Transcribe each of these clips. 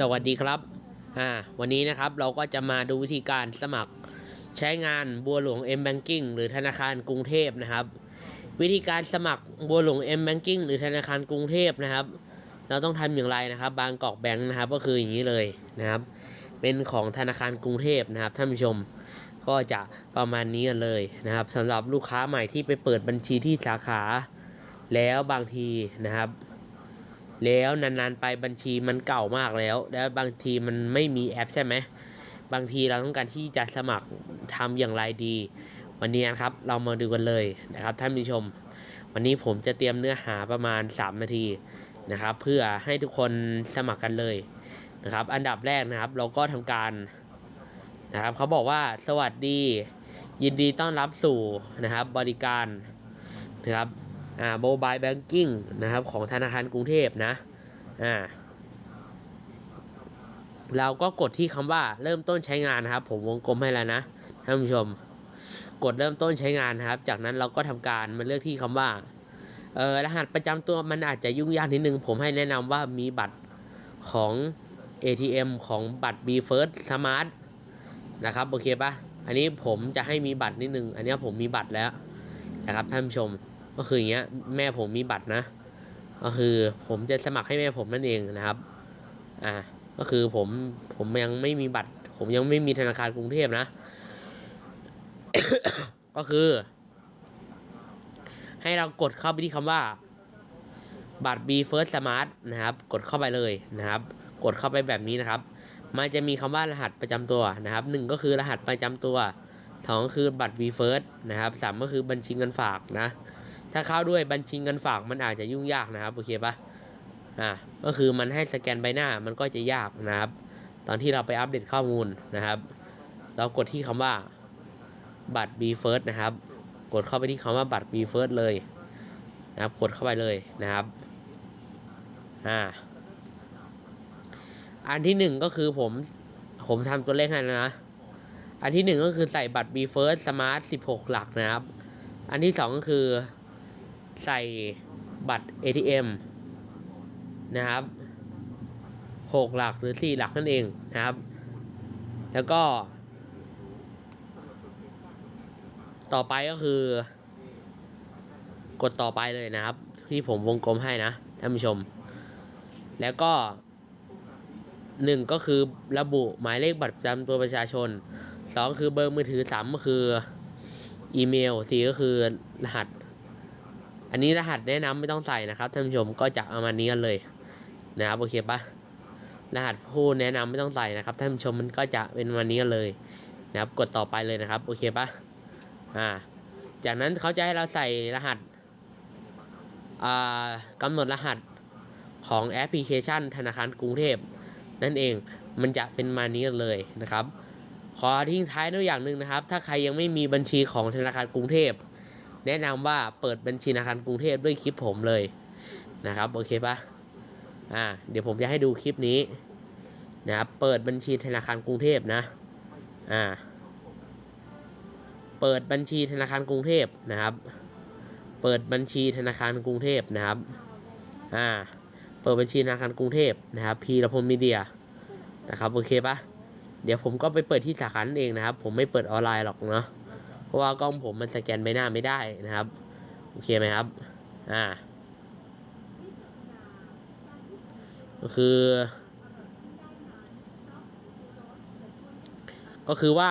สวัสดีครับ อ่า วันนี้นะครับเราก็จะมาดูวิธีการสมัครใช้งานบัวหลวง M Banking หรือธนาคารกรุงเทพนะครับ วิธีการสมัครบัวหลวง M Banking หรือธนาคารกรุงเทพนะครับ เราต้องทำอย่างไรนะครับ บางกอกแบงค์นะครับ ก็คืออย่างนี้เลยนะครับ เป็นของธนาคารกรุงเทพนะครับท่านผู้ชม ก็จะประมาณนี้กันเลยนะครับสำหรับลูกค้าใหม่ที่ไปเปิดบัญชีที่สาขา แล้วบางทีนะครับ แล้วนานๆไปบัญชีมันเก่ามากแล้ว แล้วบางทีมันไม่มีแอปใช่ไหมบางทีเราต้องการที่จะสมัครทำอย่างไรดี วันนี้นะครับเรามาดูกันเลยนะครับท่านผู้ชม วันนี้ผมจะเตรียมเนื้อหาประมาณ 3 นาทีนะครับ เพื่อให้ทุกคนสมัครกันเลยนะครับ อันดับแรกนะครับ เราก็ทำการนะครับเขาบอกว่าสวัสดี ยินดีต้อนรับสู่นะครับ บริการนะครับ อ่าโมบายแบงกิ้งนะครับของธนาคารกรุงเทพนะอ่าเราก็กดที่คำว่าเริ่มต้นใช้งานนะครับ ผมวงกลมให้แล้วนะท่านผู้ชม กดเริ่มต้นใช้งานนะครับ จากนั้นเราก็ทำการมาเลือกที่คำว่าเออรหัสประจำตัวมันอาจจะยุ่งยากนิดนึง ผมให้แนะนำว่ามีบัตรของ ATM ของบัตร B First Smart นะครับโอเคปะอันนี้ผมจะให้มีบัตรนิดนึง อันนี้ผมมีบัตรแล้วนะครับท่านผู้ชม ก็คืออย่างเงี้ยแม่ผมมีบัตรนะ ก็คือผมจะสมัครให้แม่ผมนั่นเองนะครับ อ่า ก็คือผมผมยังไม่มีบัตร ผมยังไม่มีธนาคารกรุงเทพนะ ก็คือ ให้เรากดเข้าไปที่คำว่า บัตร B First Smart นะครับ กดเข้าไปเลยนะครับ กดเข้าไปแบบนี้นะครับ มันจะมีคำว่ารหัสประจำตัวนะครับหนึ่งก็คือรหัสประจำตัวสองคือบัตร B First นะครับสามก็คือบัญชีเงินฝากนะ ถ้าเข้าด้วยบัญชีเงินฝากมันอาจจะยุ่งยากนะครับโอเคปะอ่าก็คือมันให้สแกนใบหน้ามันก็จะยากนะครับ ตอนที่เราไปอัปเดตข้อมูลนะครับ เรากดที่คำว่าบัตร B First นะครับ กดเข้าไปที่คำว่าบัตร B First เลยนะครับกดเข้าไปเลยนะครับอ่าอันที่หนึ่งก็คือผมผมทำตัวเลขให้แล้วนะ อันที่หนึ่งก็คือใส่บัตร B First Smart 16 หลักนะครับ อันที่สองก็คือ ใส่บัตร ATM นะครับหกหลักหรือสี่หลักนั่นเองนะครับ แล้วก็ ต่อไปก็คือ กดต่อไปเลยนะครับ ที่ผมวงกลมให้นะท่านผู้ชม แล้วก็หนึ่งก็คือระบุหมายเลขบัตรประจำตัวประชาชนสองคือเบอร์มือถือสามก็คืออีเมลสี่ก็คือรหัส อันนี้รหัสแนะนำไม่ต้องใส่นะครับท่านผู้ชมก็จะเอามานี้กันเลยนะครับโอเคปะรหัสผู้แนะนำไม่ต้องใส่นะครับท่านผู้ชมมันก็จะเป็นวันนี้กันเลยนะครับกดต่อไปเลยนะครับโอเคปะอ่าจากนั้นเขาจะให้เราใส่รหัสอ่ากำหนดรหัสของแอปพลิเคชันธนาคารกรุงเทพ นั่นเองมันจะเป็นมานี้เลยนะครับ ขอทิ้งท้ายด้วยอย่างหนึ่งนะครับ ถ้าใครยังไม่มีบัญชีของธนาคารกรุงเทพ แนะนำว่าเปิดบัญชีธนาคารกรุงเทพด้วยคลิปผมเลยนะครับโอเคปะอ่าเดี๋ยวผมจะให้ดูคลิปนี้นะครับเปิดบัญชีธนาคารกรุงเทพนะอ่าเปิดบัญชีธนาคารกรุงเทพนะครับ เปิดบัญชีธนาคารกรุงเทพนะครับอ่าเปิดบัญชีธนาคารกรุงเทพนะครับพีรพลมีเดียนะครับโอเคปะเดี๋ยวผมก็ไปเปิดที่สาขาเองนะครับ ผมไม่เปิดออนไลน์หรอกเนาะ ราะว่ากล้องผมมันสแกนใบหน้าไม่ได้นะครับ โอเคไหมครับ อ่า ก็คือ ก็คือว่า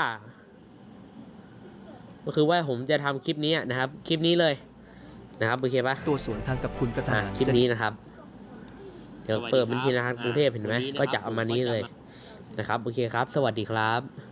ก็คือว่าผมจะทำคลิปนี้นะครับ คลิปนี้เลยนะครับโอเคปะตัวสวนทางกับคุณประธาอะนคลิปนี้นะครับ เดี๋ยวเปิดบัญชีธนาคารกรุงเทพเห็นไหมก็จะเอามานี้เลยนะครับโอเคครับ สวัสดีครับ